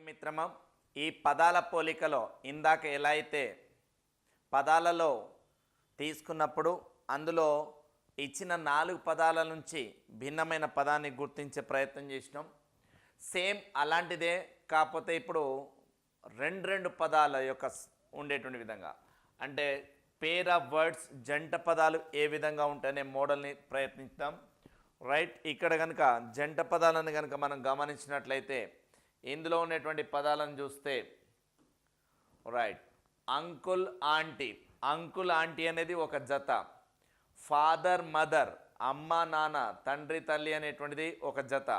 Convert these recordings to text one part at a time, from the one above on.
మిత్రమం మిత్రమా ఈ పదాల పోలికలో ఇందాక ఎలా అయితే పదాలలో తీసుకున్నప్పుడు అందులో ఇచ్చిన నాలుగు పదాల నుంచి భిన్నమైన పదాన్ని గుర్తించే ప్రయత్నం చేసినాం. సేమ్ అలాంటిదే కాకపోతే ఇప్పుడు రెండు రెండు పదాల యొక్క ఉండేటువంటి విధంగా. అంటే పేర్ ఆఫ్ వర్డ్స్ జంట పదాలు ఏ విధంగా ఉంటాయనే మోడల్ని ప్రయత్నిస్తాం రైట్ ఇక్కడ కనుక జంట పదాలను కనుక మనం గమనించినట్లయితే ఇందులో ఉన్నటువంటి పదాలను చూస్తే right uncle aunty. Uncle aunty అనేది ఒక జత. ఫాదర్ మదర్ అమ్మ నాన్న తండ్రి తల్లి అనేటువంటిది ఒక జత.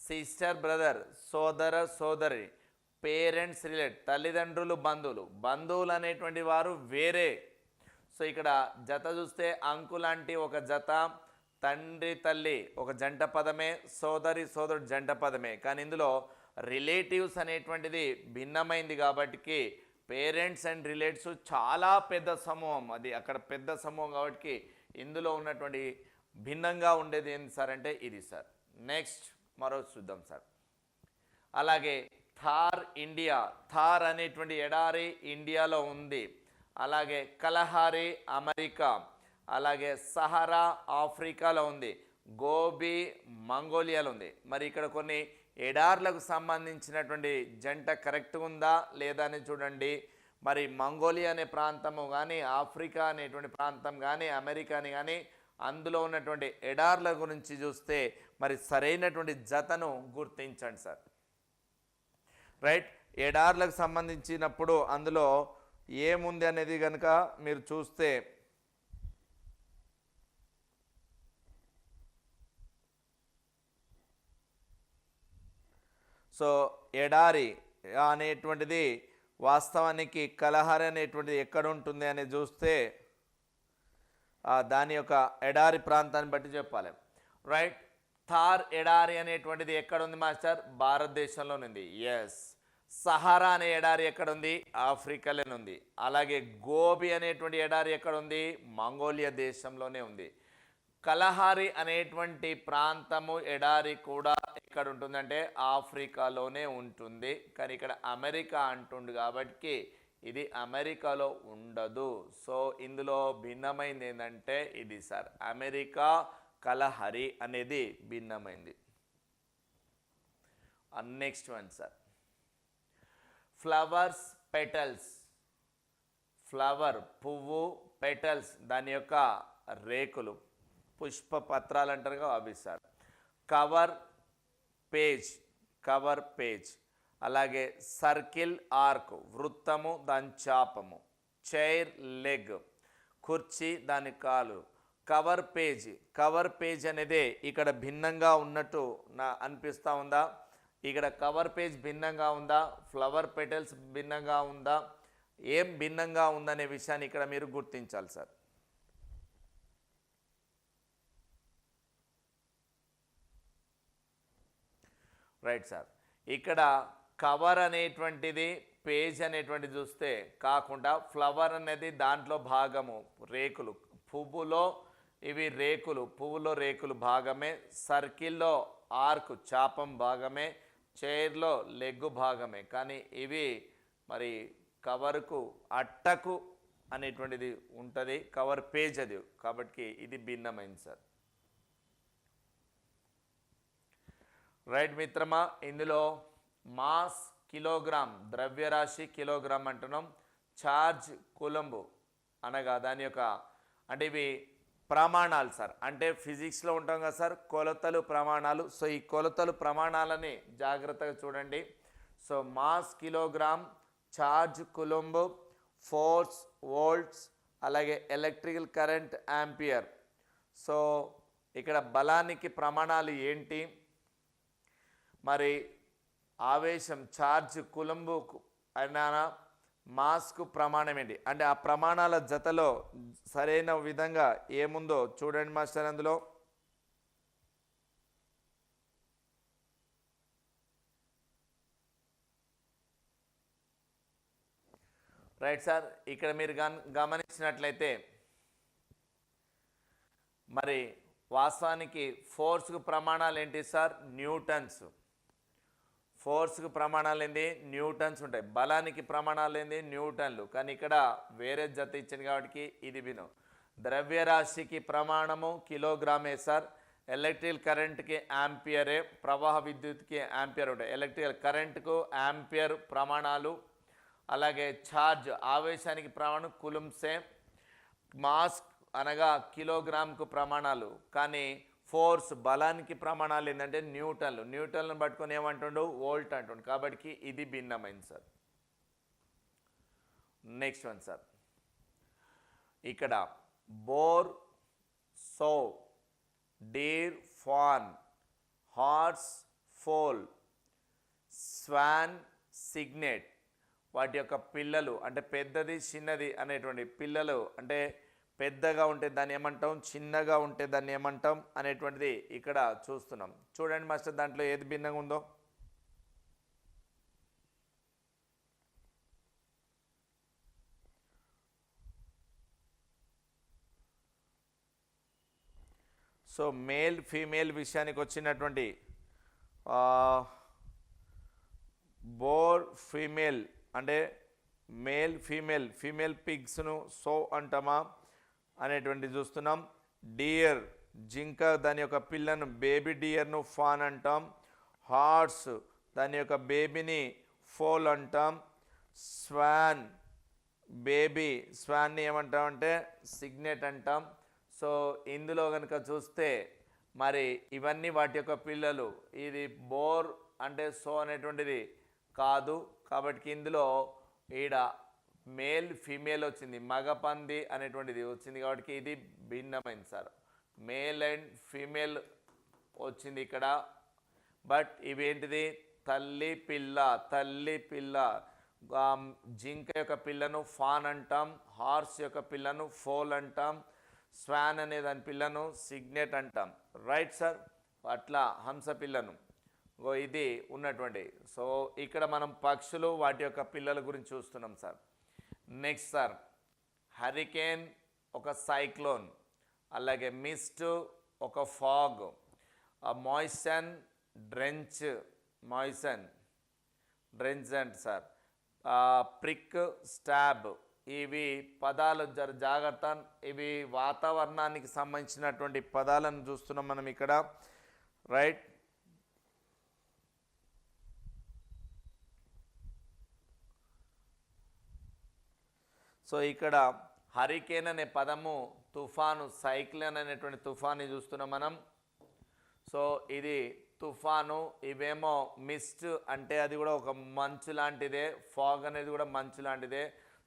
సిస్టర్ బ్రదర్ సోదర సోదరి పేరెంట్స్ రిలేట్ తల్లిదండ్రులు బంధువులు. బంధువులు అనేటువంటి వారు వేరే. సో ఇక్కడ జత చూస్తే అంకుల్ ఆంటీ ఒక జత తండ్రి తల్లి ఒక జంట పదమే సోదరి సోదరుడు జంట పదమే. కానీ ఇందులో రిలేటివ్స్ అనేటువంటిది భిన్నమైంది కాబట్టి పేరెంట్స్ అండ్ రిలేటివ్స్ చాలా పెద్ద సమూహం. అది అక్కడ పెద్ద సమూహం కాబట్టి ఇందులో ఉన్నటువంటి భిన్నంగా ఉండేది ఏంటి సార్ అంటే ఇది సార్. నెక్స్ట్ మరో చూద్దాం సార్. అలాగే థార్ ఇండియా. థార్ అనేటువంటి ఎడారి ఇండియాలో ఉంది. అలాగే కలహారి అమెరికా. అలాగే సహారా ఆఫ్రికాలో ఉంది. గోబీ మంగోలియాలో ఉంది. మరి ఇక్కడ కొన్ని ఎడార్లకు సంబంధించినటువంటి జంట కరెక్ట్ ఉందా లేదా అని చూడండి. మరి మంగోలియా అనే ప్రాంతము కానీ ఆఫ్రికా అనేటువంటి ప్రాంతం కానీ అమెరికాని కానీ అందులో ఉన్నటువంటి ఎడార్ల గురించి చూస్తే మరి సరైనటువంటి జతను గుర్తించండి సార్. రైట్? ఎడార్లకు సంబంధించినప్పుడు అందులో ఏముంది అనేది కనుక మీరు చూస్తే సో ఎడారి అనేటువంటిది వాస్తవానికి కలహారి అనేటువంటిది ఎక్కడ ఉంటుంది అని చూస్తే దాని యొక్క ఎడారి ప్రాంతాన్ని బట్టి చెప్పాలి. రైట్? థార్ ఎడారి అనేటువంటిది ఎక్కడ ఉంది మాస్టర్? భారతదేశంలోనుంది ఎస్ సహారా అనే ఎడారి ఎక్కడ ఉంది? ఆఫ్రికాలోనే ఉంది. అలాగే గోబి అనేటువంటి ఎడారి ఎక్కడ ఉంది? మంగోలియా దేశంలోనే ఉంది. కలహారి అనేటువంటి ప్రాంతము ఎడారి కూడా ఎక్కడ ఉంటుందంటే ఆఫ్రికాలోనే ఉంటుంది. కానీ ఇక్కడ అమెరికా అంటుండు కాబట్టి ఇది అమెరికాలో ఉండదు. సో ఇందులో భిన్నమైంది ఏంటంటే ఇది సార్ అమెరికా కలహరి అనేది భిన్నమైంది. Next one sir. Flowers petals. Flower పువ్వు పెటల్స్ దాని యొక్క రేకులు. పుష్ప పత్రాలు అంటారు కదా అవి sir. Cover page cover page అలాగే సర్కిల్ ఆర్క్ వృత్తము దాని చాపము చైర్ లెగ్ కుర్చీ దాని కాలు కవర్ పేజ్. కవర్ పేజ్ అనేది ఇక్కడ భిన్నంగా ఉన్నట్టు నా అనిపిస్తూ ఉందా? ఇక్కడ కవర్ పేజ్ భిన్నంగా ఉందా? ఫ్లవర్ పెటల్స్ భిన్నంగా ఉందా? ఏం భిన్నంగా ఉందనే విషయాన్ని ఇక్కడ మీరు గుర్తించాలి సార్. Right sir. ఇక్కడ కవర్ అనేటువంటిది పేజ్ అనేటువంటిది చూస్తే కాకుండా ఫ్లవర్ అనేది దాంట్లో భాగము రేకులు. పువ్వులో ఇవి రేకులు పువ్వులో రేకులు భాగమే సర్కిల్లో ఆర్క్ చాపం భాగమే చైర్లో లెగ్గు భాగమే. కానీ ఇవి మరి కవర్కు అట్టకు అనేటువంటిది ఉంటుంది కవర్ పేజ్ అది. కాబట్టి ఇది భిన్నమైంది సార్. రైట్ మిత్రమా ఇందులో మాస్ కిలోగ్రామ్ ద్రవ్యరాశి కిలోగ్రామ్ అంటున్నాం. ఛార్జ్ కులంబు అనగా దాని యొక్క అంటే ఇవి ప్రమాణాలు సార్. అంటే ఫిజిక్స్లో ఉంటాం కదా సార్ కొలతలు ప్రమాణాలు. సో ఈ కొలతలు ప్రమాణాలని జాగ్రత్తగా చూడండి. So mass kilogram charge coulomb force volts అలాగే ఎలక్ట్రికల్ కరెంట్ యాంపియర్ సో ఇక్కడ బలానికి ప్రమాణాలు ఏంటి? మరి ఆవేశం ఛార్జ్ కులంబు అయినా మాస్కు ప్రమాణం ఏంటి? అంటే ఆ ప్రమాణాల జతలో సరైన విధంగా ఏముందో చూడండి మాస్టర్ అందులో. రైట్ సార్ ఇక్కడ మీరు గమనించినట్లయితే మరి వాస్తవానికి ఫోర్స్కు ప్రమాణాలు ఏంటి సార్? న్యూటన్స్. ఫోర్స్కి ప్రమాణాలు ఏంది? న్యూటన్స్ ఉంటాయి. బలానికి ప్రమాణాలు ఏంది? న్యూటన్లు. కానీ ఇక్కడ వేరే జత ఇచ్చింది కాబట్టి ఇది విను ద్రవ్యరాశికి ప్రమాణము కిలోగ్రామే సార్. ఎలక్ట్రికల్ కరెంట్కి యాంపియరే ప్రవాహ విద్యుత్కి యాంపియర్ ఉంటాయి. ఎలక్ట్రికల్ కరెంట్కు యాంపియర్ ప్రమాణాలు. అలాగే ఛార్జ్ ఆవేశానికి ప్రమాణం కులుంసే మాస్క్ అనగా కిలోగ్రామ్కు ప్రమాణాలు. కానీ ఫోర్స్ బలానికి ప్రమాణాలు ఏంటంటే న్యూటన్లు న్యూటన్లను పట్టుకొని ఏమంటుండు? వోల్ట్ అంటుండు. కాబట్టి ఇది భిన్నమైంది సార్. Next one sir. ఇక్కడ boar sow deer fawn horse foal swan cygnet వాటి యొక్క పిల్లలు అంటే పెద్దది చిన్నది అనేటువంటి పిల్లలు అంటే పెద్దగా ఉంటే దాన్ని ఏమంటాం? చిన్నగా ఉంటే దాన్ని ఏమంటాం? అనేటువంటిది ఇక్కడ చూస్తున్నాం. చూడండి మాస్టర్ దాంట్లో ఏది భిన్నంగా ఉందో. సో మేల్ ఫీమేల్ విషయానికి వచ్చినటువంటి బోర్ ఫీమేల్ అంటే మేల్ ఫీమేల్ ఫీమేల్ పిగ్స్ను సో అంటామా? అనేటువంటి చూస్తున్నాం. డియర్ జింక దాని యొక్క పిల్లను బేబీ డియర్ను ఫాన్ అంటాం. హార్స్ దాని యొక్క బేబీని ఫోల్ అంటాం. స్వాన్ బేబీ స్వాన్ని ఏమంటామంటే సిగ్నెట్ అంటాం. సో ఇందులో కనుక చూస్తే మరి ఇవన్నీ వాటి యొక్క పిల్లలు ఇది బోర్ అంటే సో అనేటువంటిది కాదు. కాబట్టి ఇందులో ఈడ మేల్ ఫీమేల్ వచ్చింది. మగపంది అనేటువంటిది వచ్చింది కాబట్టి ఇది భిన్నమైంది సార్. మేల్ అండ్ ఫీమేల్ వచ్చింది ఇక్కడ. బట్ ఇవేంటిది? తల్లి పిల్ల తల్లి పిల్ల. జింక యొక్క పిల్లను ఫాన్ అంటాం హార్స్ యొక్క పిల్లను ఫోల్ అంటాం స్వాన్ అనే దాని పిల్లను సిగ్నెట్ అంటాం. Right sir? అట్లా హంస పిల్లను. ఇది ఉన్నటువంటి. సో ఇక్కడ మనం పక్షులు వాటి యొక్క పిల్లల గురించి చూస్తున్నాం సార్. నెక్స్ట్ సార్ హరికేన్ ఒక సైక్లోన్ అలాగే మిస్ట్ ఒక fog moisten drench moisten drench and sir prick stab ఇవి పదాలు జర జాగ్రత్త ఇవి వాతావరణానికి సంబంధించినటువంటి పదాలను చూస్తున్నాం మనం ఇక్కడ రైట్? సో ఇక్కడ హరికేన్ అనే పదము తుఫాను సైక్లోన్ అనేటువంటి తుఫాన్ని చూస్తున్నాం మనం. సో ఇది తుఫాను ఇవేమో మిస్ట్ అంటే అది కూడా ఒక మంచు లాంటిదే ఫాగ్ అనేది కూడా మంచు లాంటిదే.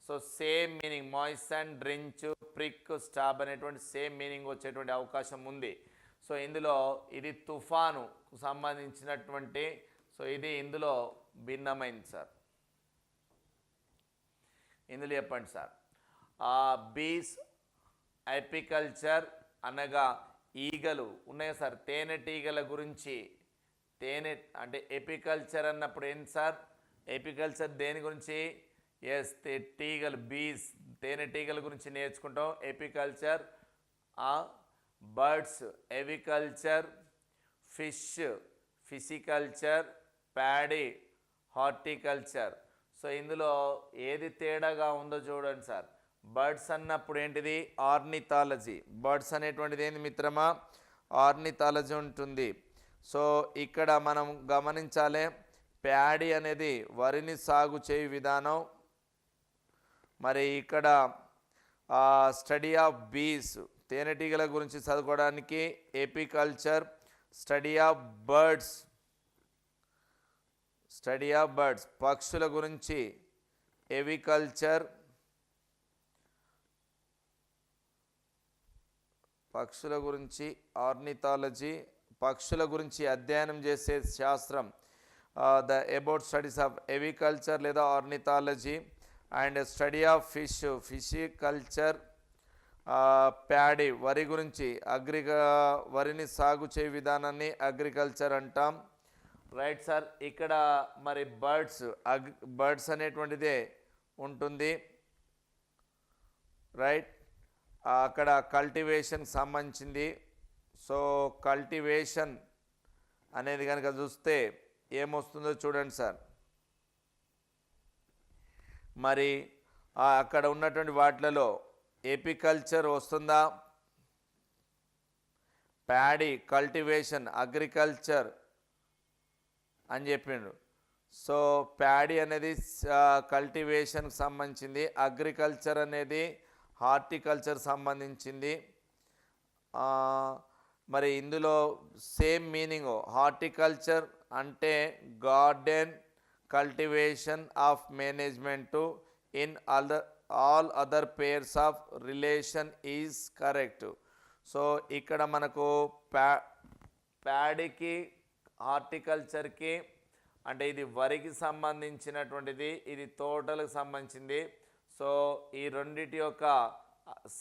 So same meaning moisten drench prick stab అనేటువంటి సేమ్ మీనింగ్ వచ్చేటువంటి అవకాశం ఉంది. సో ఇందులో ఇది తుఫాను సంబంధించినటువంటి సో ఇది ఇందులో భిన్నమైంది సార్. ఇందులో చెప్పండి సార్ బీస్ అపికల్చర్ అనగా ఈగలు ఉన్నాయి సార్? తేనెటీగల గురించి తేనె అంటే ఎపికల్చర్ అన్నప్పుడు ఏంటి సార్? ఎపికల్చర్ దేని గురించి? ఎస్ టీగలు బీస్ తేనెటీగల గురించి నేర్చుకుంటాం. Apiculture birds aviculture fish pisciculture paddy horticulture. So ఇందులో ఏది తేడాగా ఉందో చూడండి సార్. బర్డ్స్ అన్నప్పుడు ఏంటిది? ఆర్నిథాలజీ. బర్డ్స్ అనేటువంటిది ఏంది మిత్రమా? ఆర్నిథాలజీ ఉంటుంది. సో ఇక్కడ మనం గమనించాలి ప్యాడీ అనేది వరిని సాగు చేయు విధానం. మరి ఇక్కడ స్టడీ ఆఫ్ బీస్ తేనెటీగల గురించి చదువుకోవడానికి apiculture study of birds study of birds పక్షుల గురించి ఎవికల్చర్ పక్షుల గురించి ఆర్నిథాలజీ పక్షుల గురించి అధ్యయనం చేసే శాస్త్రం the about studies of aviculture లేదా ornithology and study of fish pisciculture paddy వరి గురించి అగ్రిక వరిని సాగు చేయ విధానాన్ని అగ్రికల్చర్ అంటాం. రైట్ సార్ ఇక్కడ మరి బర్డ్స్ అగ్ బర్డ్స్ అనేటువంటిదే ఉంటుంది. రైట్ అక్కడ కల్టివేషన్ సంబంధించింది. సో కల్టివేషన్ అనేది కనుక చూస్తే ఏమొస్తుందో చూడండి సార్. మరి అక్కడ ఉన్నటువంటి వాటిలలో ఎపికల్చర్ వస్తుందా? ప్యాడీ కల్టివేషన్ అగ్రికల్చర్ అని చెప్పిండు సో ప్యాడీ అనేది కల్టివేషన్కి సంబంధించింది అగ్రికల్చర్ అనేది హార్టికల్చర్ సంబంధించింది. మరి ఇందులో సేమ్ మీనింగ్ హార్టికల్చర్ అంటే garden cultivation of management in other all other pairs of relation is correct. So ఇక్కడ మనకు ప్యా ప్యాడీకి హార్టికల్చర్కి అంటే ఇది వరికి సంబంధించినటువంటిది ఇది తోటలకు సంబంధించింది. సో ఈ రెండిటి యొక్క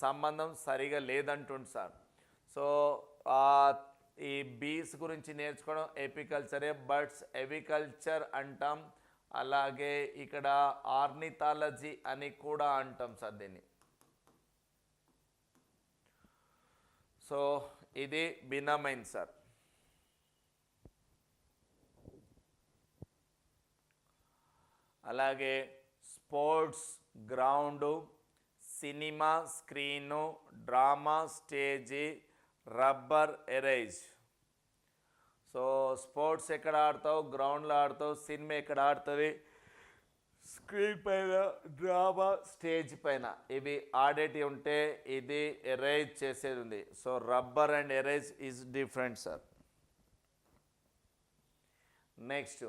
సంబంధం సరిగా లేదంటుంది సార్. సో ఈ బీస్ గురించి నేర్చుకోవడం ఎపికల్చరే బర్డ్స్ ఎవికల్చర్ అంటాం. అలాగే ఇక్కడ ఆర్నిథాలజీ అని కూడా అంటాం సార్ దీన్ని. సో ఇది భిన్నమైంది సార్. అలాగే sports ground cinema screen drama stage rubber erase. So sports ఎక్కడ ఆడతావు గ్రౌండ్లో ఆడతావు సినిమా ఎక్కడ ఆడుతుంది? స్క్రీన్ పైన డ్రామా స్టేజ్ పైన. ఇవి ఆడేటి ఉంటే ఇది ఎరేజ్ చేసేది ఉంది. So rubber and erase is different sir. Next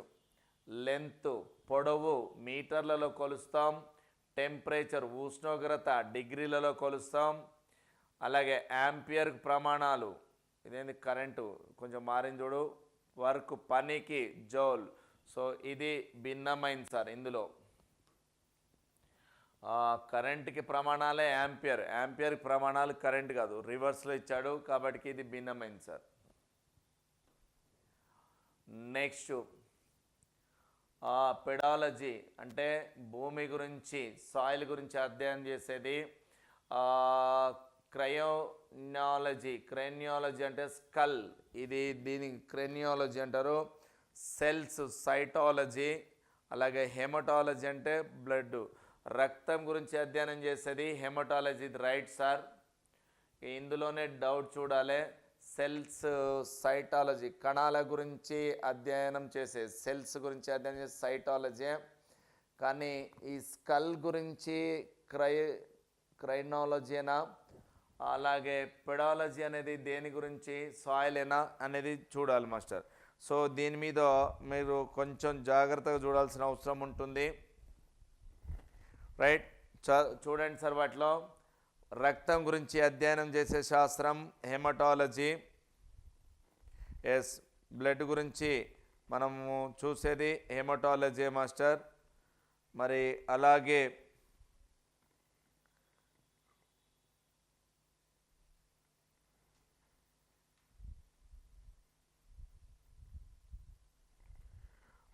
length పొడవు మీటర్లలో కొలుస్తాం. టెంపరేచర్ ఉష్ణోగ్రత డిగ్రీలలో కొలుస్తాం. అలాగే యాంపియర్ ప్రమాణాలు ఇదేంది కరెంటు కొంచెం మారింది చూడు. వర్క్ పనికి జోల్. సో ఇది భిన్నమైంది సార్ ఇందులో. కరెంట్కి ప్రమాణాలే యాంపియర్ యాంపియర్ ప్రమాణాలు కరెంట్ కాదు. రివర్స్లో ఇచ్చాడు కాబట్టి ఇది భిన్నమైంది సార్. నెక్స్ట్ పెడాలజీ అంటే భూమి గురించి సాయిల్ గురించి అధ్యయనం చేసేది క్రయోనాలజీ క్రెనియాలజీ అంటే స్కల్. ఇది దీని క్రెనియాలజీ అంటారు. సెల్స్ సైటాలజీ అలాగే హెమటాలజీ అంటే బ్లడ్ రక్తం గురించి అధ్యయనం చేసేది హెమటాలజీ. Right sir? ఇందులోనే డౌట్ చూడాలి. సెల్స్ సైటాలజీ కణాల గురించి అధ్యయనం చేసే సెల్స్ గురించి అధ్యయనం చేసే సైటాలజీ. కానీ ఈ స్కల్ గురించి క్రై క్రైనాలజీనా? అలాగే పెడాలజీ అనేది దేని గురించి? సాయిలేనా అనేది చూడాలి మాస్టర్. సో దీని మీద మీరు కొంచెం జాగ్రత్తగా చూడాల్సిన అవసరం ఉంటుంది. రైట్ చ చూడండి సార్ వాటిలో. రక్తం గురించి అధ్యయనం చేసే శాస్త్రం హెమటాలజీ. ఎస్ బ్లడ్ గురించి మనము చూసేది హెమటాలజీ మాస్టర్. మరి అలాగే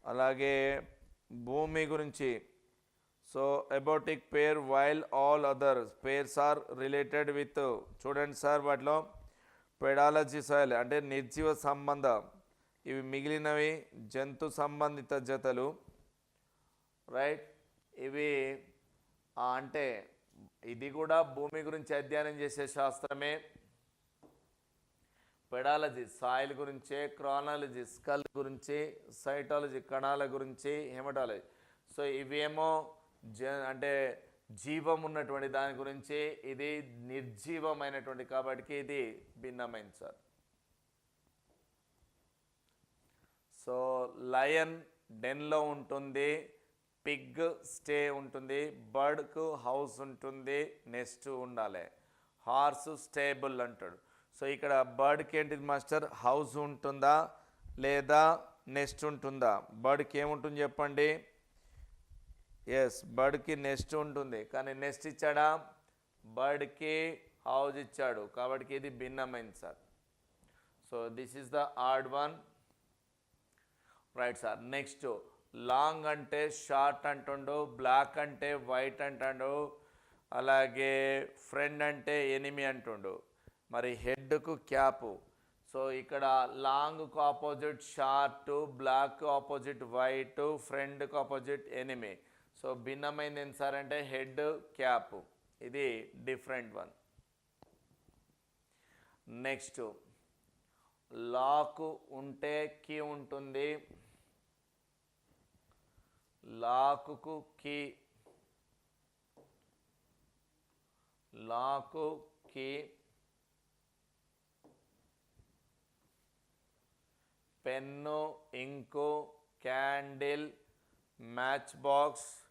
అలాగే భూమి గురించి so abiotic pair while all other pairs are related with చూడండి సార్ వాటిలో పెడాలజీ సాయిల్ అంటే నిర్జీవ సంబంధం. ఇవి మిగిలినవి జంతు సంబంధిత జతలు. రైట్ ఇవి అంటే ఇది కూడా భూమి గురించి అధ్యయనం చేసే శాస్త్రమే. పెడాలజీ సాయిల్ గురించే క్రానాలజీ స్కల్ గురించి సైటాలజీ కణాల గురించి హెమటాలజీ సో ఇవేమో జ అంటే జీవం ఉన్నటువంటి దాని గురించి ఇది నిర్జీవమైనటువంటి కాబట్టి ఇది భిన్నమైంది సార్. సో లయన్ డెన్లో ఉంటుంది పిగ్ స్టే ఉంటుంది బర్డ్కు హౌస్ ఉంటుంది నెస్ట్ ఉండాలి. హార్స్ స్టేబుల్ అంటాడు. సో ఇక్కడ బర్డ్కి ఏంటిది మాస్టర్? హౌస్ ఉంటుందా లేదా నెస్ట్ ఉంటుందా? బర్డ్కి ఏముంటుంది చెప్పండి? ఎస్ బర్డ్కి నెస్ట్ ఉంటుంది. కానీ నెస్ట్ ఇచ్చాడా? బర్డ్కి హౌస్ ఇచ్చాడు. కాబట్టి ఇది భిన్నమైంది sir. So this is the odd one right sir next long అంటే షార్ట్ అంటుండు బ్లాక్ అంటే వైట్ అంటాడు అలాగే ఫ్రెండ్ అంటే ఎనిమి అంటుండు. మరి హెడ్కు క్యాపు సో ఇక్కడ లాంగ్కు opposite short black opposite white ఫ్రెండ్కు opposite enemy so భిన్నమైంది ఏంటి సార్ అంటే హెడ్ క్యాప్. ఇది డిఫరెంట్ వన్. నెక్స్ట్ లాక్ ఉంటే కీ ఉంటుంది. లాకుకు key. Lock key. Pen ink candle match box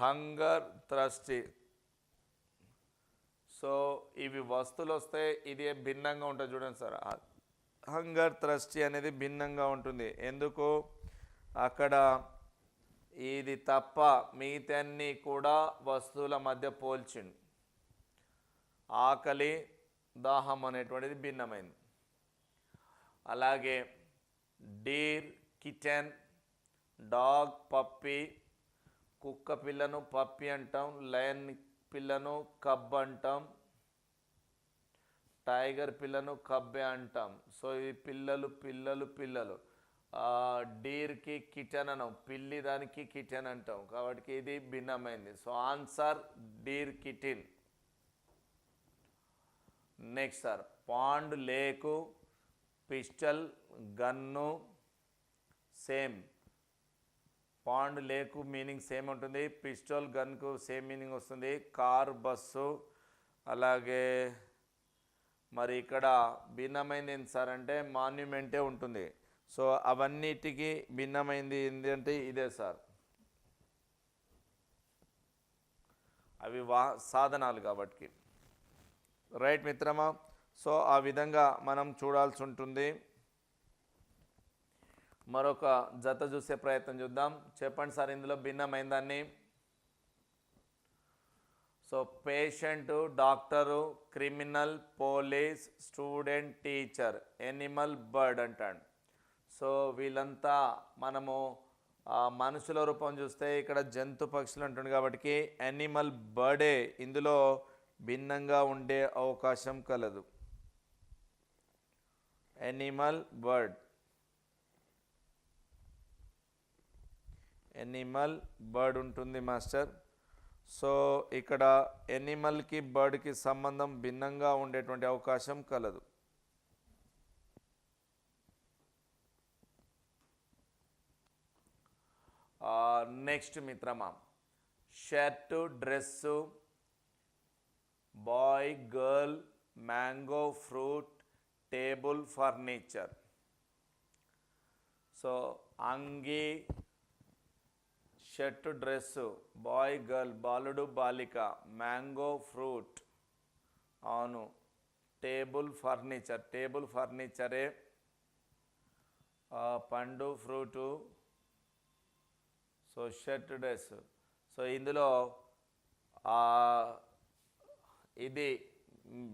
hunger thirsty so ఇవి వస్తువులు వస్తే ఇది భిన్నంగా ఉంటుంది చూడండి సార్. హంగర్ థ్రస్టీ అనేది భిన్నంగా ఉంటుంది. ఎందుకు? అక్కడ ఇది తప్ప మిగతాన్ని కూడా వస్తువుల మధ్య పోల్చిండు. ఆకలి దాహం అనేటువంటిది భిన్నమైంది. అలాగే డీర్ కిచెన్ డాగ్ పప్పీ కుక్క పిల్లను పప్పి అంటాం లయన్ పిల్లను కబ్ అంటాం టైగర్ పిల్లను కబ్బే అంటాం. సో ఈ పిల్లలు పిల్లలు పిల్లలు. డీర్కి కిచెన్ అనం పిల్లి దానికి కిచెన్ అంటాం. కాబట్టి ఇది భిన్నమైంది. So answer deer kitten. Next sir pond lake pistol gun same. Pond lake meaning same ఉంటుంది. పిస్టల్ గన్కు సేమ్ మీనింగ్ వస్తుంది. కార్ బస్సు అలాగే మరి ఇక్కడ భిన్నమైంది ఏంటి సార్ అంటే మాన్యుమెంటే ఉంటుంది. సో అవన్నిటికీ భిన్నమైంది ఏంటంటే ఇదే సార్. అవి వా సాధనాలు కాబట్టి. రైట్ మిత్రమా? సో ఆ విధంగా మనం చూడాల్సి ఉంటుంది. మరొక జత చూసే ప్రయత్నం చూద్దాం. చెప్పండి సార్ ఇందులో భిన్నమైన దాన్ని. So patient doctor criminal police student teacher animal bird అంటాడు. సో వీళ్ళంతా మనము మనుషుల రూపం చూస్తే ఇక్కడ జంతు పక్షులు అంటుంది కాబట్టి యానిమల్ బర్డే ఇందులో భిన్నంగా ఉండే అవకాశం కలదు. Animal bird. ఎనిమల్ బర్డ్ ఉంటుంది మాస్టర్. సో ఇక్కడ ఎనిమల్కి బర్డ్కి సంబంధం భిన్నంగా ఉండేటువంటి అవకాశం కలదు. నెక్స్ట్ మిత్రమా shirt dress boy girl mango fruit table furniture. So అంగి షర్టు డ్రెస్సు బాయ్ గర్ల్ బాలుడు బాలిక మ్యాంగో ఫ్రూట్. అవును. టేబుల్ ఫర్నిచర్ టేబుల్ ఫర్నిచరే. పండు fruit. So shirt dress. So ఇందులో ఇది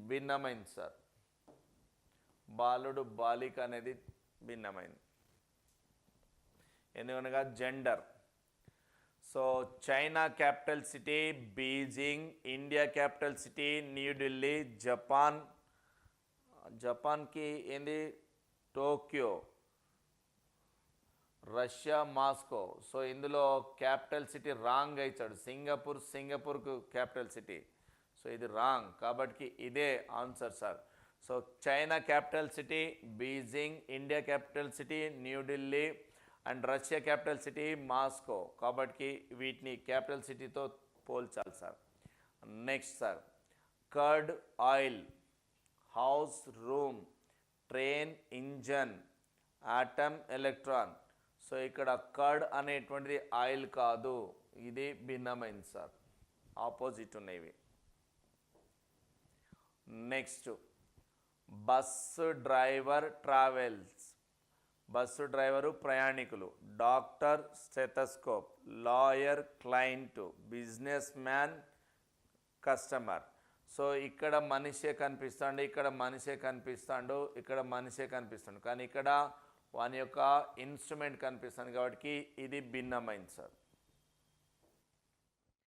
భిన్నమైంది సార్. బాలుడు బాలిక అనేది భిన్నమైంది. ఎందుకనగా gender. So China capital city Beijing India capital city New Delhi Japan జపాన్కి ఏంది? Tokyo Russia Moscow. సో ఇందులో క్యాపిటల్ సిటీ రాంగ్ ఇచ్చాడు సింగపూర్ సింగపూర్కు క్యాపిటల్ సిటీ. సో ఇది రాంగ్. కాబట్టి ఇదే answer sir. So China capital city Beijing India capital city New Delhi and Russia capital city Moscow. కాబట్టి వీటిని capital సిటీతో పోల్చాలి sir. Next sir curd oil house room train engine atom electron. So ఇక్కడ curd అనేటువంటిది oil కాదు. ఇది భిన్నమైంది sir. Opposite ఉన్నవి. Next bus driver travels. Bus driver ప్రయాణికులు. Doctor stethoscope lawyer client. Businessman customer. So ఇక్కడ మనిషే కనిపిస్తాడు ఇక్కడ మనిషే కనిపిస్తాడు ఇక్కడ మనిషే కనిపిస్తాడు. కానీ ఇక్కడ వాని యొక్క ఇన్స్ట్రుమెంట్ కనిపిస్తుంది కాబట్టి ఇది భిన్నమైంది సార్.